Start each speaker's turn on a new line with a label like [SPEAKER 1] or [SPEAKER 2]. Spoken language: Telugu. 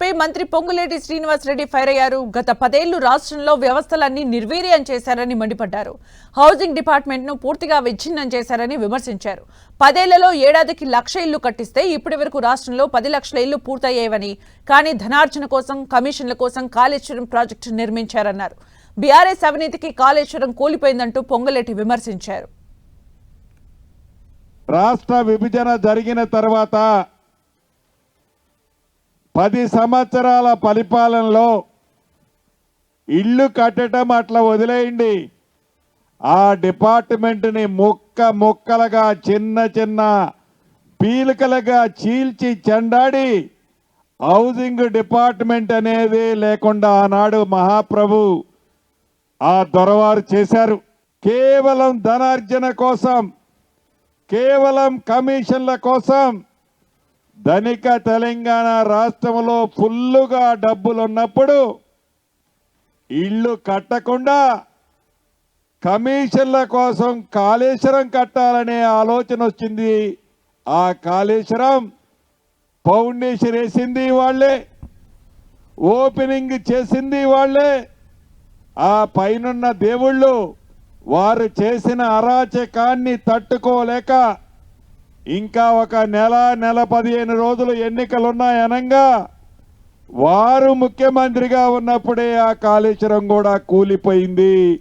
[SPEAKER 1] పై మంత్రి పొంగులేటి శ్రీనివాస్ రెడ్డి ఫైర్ అయ్యారు గత పదేళ్ళు రాష్ట్రంలో వ్యవస్థలన్నీ నిర్వీర్యం చేశారని మండిపడ్డారు. హౌసింగ్ డిపార్ట్మెంట్ను పూర్తిగా విచ్ఛిన్నం చేశారని విమర్శించారు. పదేళ్ళలో ఏడాదికి లక్ష ఇళ్ళు కట్టిస్తే ఇప్పటి వరకు రాష్ట్రంలో పది లక్షల ఇళ్ళు పూర్తయ్యేవని కానీ ధనార్జన కోసం కమిషన్ల కోసం కాళేశ్వరం ప్రాజెక్టు నిర్మించారన్నారు. బీఆర్ఎస్ అవినీతికి కాళేశ్వరం కూలిపోయిందంటూ పొంగులేటి విమర్శించారు.
[SPEAKER 2] రాష్ట్ర విభజన జరిగిన తర్వాత పది సంవత్సరాల పరిపాలనలో ఇల్లు కట్టడం అట్లా వదిలేయండి. ఆ డిపార్ట్మెంట్ని ముక్క ముక్కలుగా చిన్న చిన్న పీలికలుగా చీల్చి చెండాడి హౌసింగ్ డిపార్ట్మెంట్ అనేది లేకుండా ఆనాడు మహాప్రభు ఆ దొరవారు చేశారు. కేవలం ధనార్జన కోసం కేవలం కమిషన్ల కోసం ధనిక తెలంగాణ రాష్ట్రంలో ఫుల్లుగా డబ్బులున్నప్పుడు ఇల్లు కట్టకుండా కమిషన్ల కోసం కాళేశ్వరం కట్టాలనే ఆలోచన వచ్చింది. ఆ కాళేశ్వరం ఫౌండేషన్ వేసింది వాళ్ళే ఓపెనింగ్ చేసింది వాళ్ళే. ఆ పైనున్న దేవుళ్ళు వారు చేసిన అరాచకాన్ని తట్టుకోలేక ఇంకా ఒక నెల నెల పదిహేను రోజులు ఎన్నికలున్నాయనంగా వారు ముఖ్యమంత్రిగా ఉన్నప్పుడే ఆ కాళేశ్వరం కూడా కూలిపోయింది.